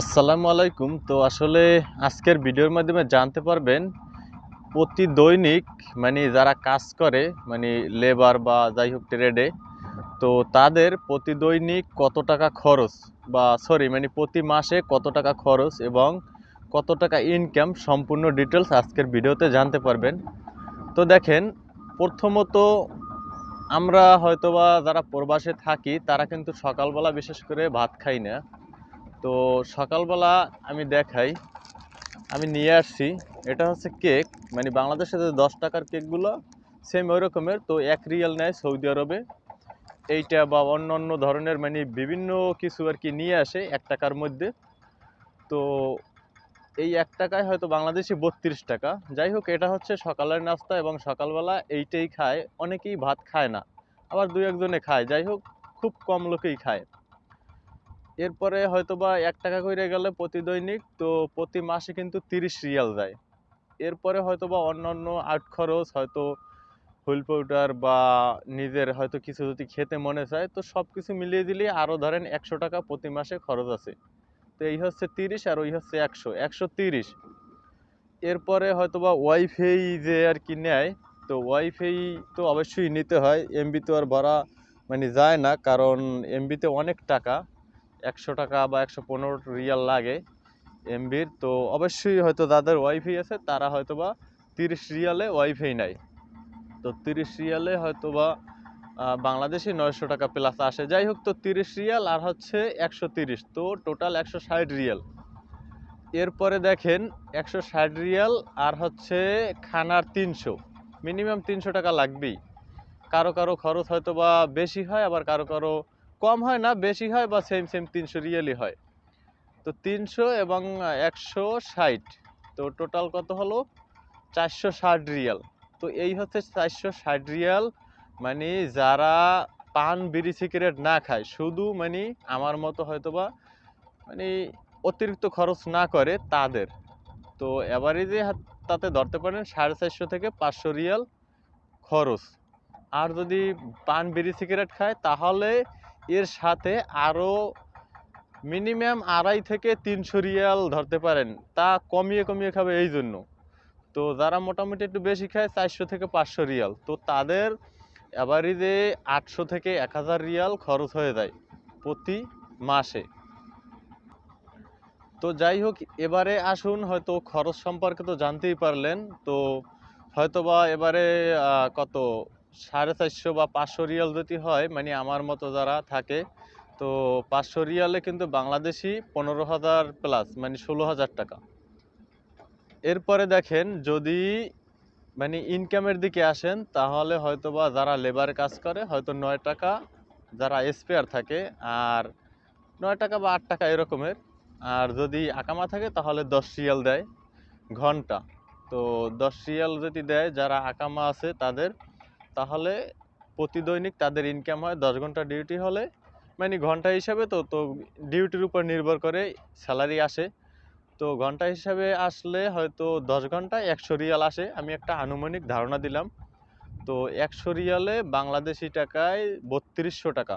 আসসালামু আলাইকুম। তো আসলে আজকের ভিডিওর মাধ্যমে জানতে পারবেন প্রতি দৈনিক মানে যারা কাজ করে মানে লেবার বা যাই হোক ট্রেডে তো তাদের প্রতি দৈনিক কত টাকা খরচ বা সরি মানে প্রতি মাসে কত টাকা খরচ এবং কত টাকা ইনকাম সম্পূর্ণ ডিটেলস আজকের ভিডিওতে জানতে পারবেন। তো দেখেন, প্রথমত আমরা হয়তোবা যারা প্রবাসে থাকি, তারা কিন্তু সকালবেলা বিশেষ করে ভাত খাই না। তো সকালবেলা আমি দেখাই, আমি নিয়ে আসছি। এটা হচ্ছে কেক মানে বাংলাদেশে যে দশ টাকার কেকগুলো সেম ওই রকমের তো এক রিয়াল নেয় সৌদি আরবে। এইটা বা অন্য অন্য ধরনের মানে বিভিন্ন কিছু আর কি নিয়ে আসে এক টাকার মধ্যে। তো এই এক টাকায় হয়তো বাংলাদেশি বত্রিশ টাকা। যাই হোক, এটা হচ্ছে সকালের নাস্তা এবং সকালবেলা এইটাই খায়। অনেকেই ভাত খায় না, আবার দু একজনে খায়। যাই হোক, খুব কম লোকেই খায়। এরপরে হয়তো বা এক টাকা করে গেলে প্রতি দৈনিক, তো প্রতি মাসে কিন্তু তিরিশ রিয়াল যায়। এরপরে হয়তো বা অন্যান্য আর্ট খরচ, হয়তো হুইল পাউডার বা নিজের হয়তো কিছু যদি খেতে মনে চায়, তো সব কিছু মিলিয়ে দিলে আরও ধরেন একশো টাকা প্রতি মাসে খরচ আছে। তো এই হচ্ছে তিরিশ আর ওই হচ্ছে একশো একশো তিরিশ। এরপরে হয়তো বা ওয়াইফাই যে আর কি নেয়, তো ওয়াইফাই তো অবশ্যই নিতে হয়। এমবি তো আর ভরা মানে যায় না, কারণ এমবিতে অনেক টাকা। একশো টাকা বা একশো পনেরো রিয়াল লাগে এমবির। তো অবশ্যই হয়তো যাদের ওয়াইফাই আছে, তারা হয়তো বা তিরিশ রিয়ালে ওয়াইফাই নেয়। তো তিরিশ রিয়ালে হয়তো বা বাংলাদেশি নয়শো টাকা প্লাস আসে। যাই হোক, তো তিরিশ রিয়াল আর হচ্ছে একশো তিরিশ। তো টোটাল একশো ষাট রিয়াল। এরপরে দেখেন, একশো ষাট রিয়াল আর হচ্ছে খানার তিনশো। মিনিমাম তিনশো টাকা লাগবেই। কারও কারও খরচ হয়তো বা বেশি হয়, আবার কারও কারও কম হয় না, বেশি হয় বা সেম সেম তিনশো রিয়েলই হয়। তো তিনশো এবং একশো ষাট। তো টোটাল কত হলো? চারশো ষাট রিয়াল। তো এই হচ্ছে চারশো ষাট রিয়াল। মানে যারা পান বিড়ি সিগারেট না খায়, শুধু মানে আমার মতো হয়তো বা মানে অতিরিক্ত খরচ না করে, তাদের। তো এভারেজে তাতে ধরতে পারেন সাড়ে চারশো থেকে পাঁচশো রিয়াল খরচ। আর যদি পান বিড়ি সিগারেট খায়, তাহলে এর সাথে আরও মিনিমাম আড়াই থেকে তিনশো রিয়াল ধরতে পারেন। তা কমিয়ে কমিয়ে খাবে এই জন্য। তো যারা মোটামুটি একটু বেশি খায়, চারশো থেকে পাঁচশো রিয়াল। তো তাদের অ্যাভারেজে আটশো থেকে এক হাজার রিয়াল খরচ হয়ে যায় প্রতি মাসে। তো যাই হোক, এবারে আসুন, হয়তো খরচ সম্পর্কে তো জানতেই পারলেন। তো হয়তোবা এবারে কত? সাড়ে চারশো বা পাঁচশো রিয়াল যদি হয় মানে আমার মতো যারা থাকে, তো পাঁচশো রিয়ালে কিন্তু বাংলাদেশি পনেরো হাজার প্লাস মানে ষোলো হাজার টাকা। এরপরে দেখেন, যদি মানে ইনকামের দিকে আসেন, তাহলে হয়তো বা যারা লেবার কাজ করে, হয়তো নয় টাকা যারা স্পেয়ার থাকে, আর নয় টাকা বা আট টাকা এরকমের। আর যদি আকামা থাকে, তাহলে দশ রিয়াল দেয় ঘণ্টা। তো দশ রিয়াল যদি দেয়, যারা আকামা আছে তাদের তাহলে প্রতি দৈনিক তাদের ইনকাম হয়, দশ ঘণ্টা ডিউটি হলে মানে ঘণ্টা হিসাবে তো তো ডিউটির উপর নির্ভর করে স্যালারি আসে। তো ঘণ্টা হিসাবে আসলে হয়তো দশ ঘন্টায় একশো রিয়াল আসে, আমি একটা আনুমানিক ধারণা দিলাম। তো একশো রিয়ালে বাংলাদেশি টাকায় বত্রিশশো টাকা।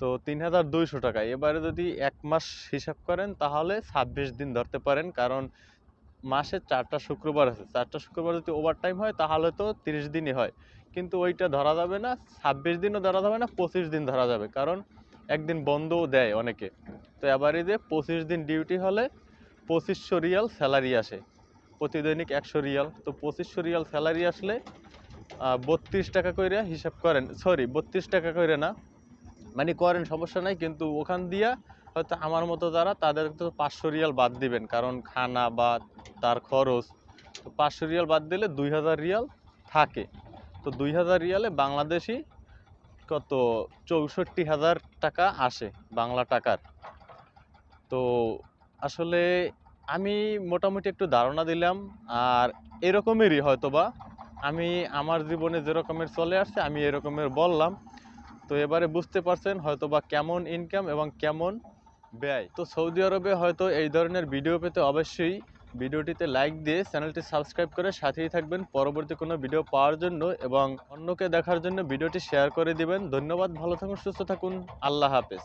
তো তিন হাজার দুইশো টাকা। এবারে যদি এক মাস হিসাব করেন, তাহলে ছাব্বিশ দিন ধরতে পারেন, কারণ মাসে চারটা শুক্রবার আছে। চারটা শুক্রবার যদি ওভার টাইম হয়, তাহলে তো তিরিশ দিনই হয়। কিন্তু ওইটা ধরা যাবে না, ছাব্বিশ দিনও ধরা যাবে না, পঁচিশ দিন ধরা যাবে। কারণ একদিন বন্ধও দেয় অনেকে। তো এবারে যে পঁচিশ দিন ডিউটি হলে পঁচিশশো রিয়াল স্যালারি আসে। প্রতিদৈনিক একশো রিয়াল। তো পঁচিশশো রিয়াল স্যালারি আসলে বত্রিশ টাকা করে হিসাব করেন। সরি বত্রিশ টাকা করে না। মানে করেন, সমস্যা নাই। কিন্তু ওখান দিয়া হয়তো আমার মতো যারা, তাদের তো পাঁচশো রিয়াল বাদ দিবেন, কারণ খানা বা তার খরচ, তো পাঁচশো রিয়াল বাদ দিলে দুই হাজার রিয়াল থাকে। তো দুই হাজার রিয়ালে বাংলাদেশি কত? চৌষট্টি হাজার টাকা আসে বাংলা টাকার। তো আসলে আমি মোটামুটি একটু ধারণা দিলাম, আর এরকমেরই হয়তো বা আমি আমার জীবনে যেরকমের চলে আসছে, আমি এরকমের বললাম। তো এবারে বুঝতে পারছেন হয়তো বা কেমন ইনকাম এবং কেমন ব্যয়। তো সৌদি আরবে হয়তো এই ধরনের ভিডিও পেতে অবশ্যই ভিডিওটিতে লাইক দিয়ে চ্যানেলটি সাবস্ক্রাইব করে সাথেই থাকবেন। পরবর্তী কোনো ভিডিও পাওয়ার জন্য এবং অন্যকে দেখার জন্য ভিডিওটি শেয়ার করে দিবেন। ধন্যবাদ, ভালো থাকুন, সুস্থ থাকুন। আল্লাহ হাফেজ।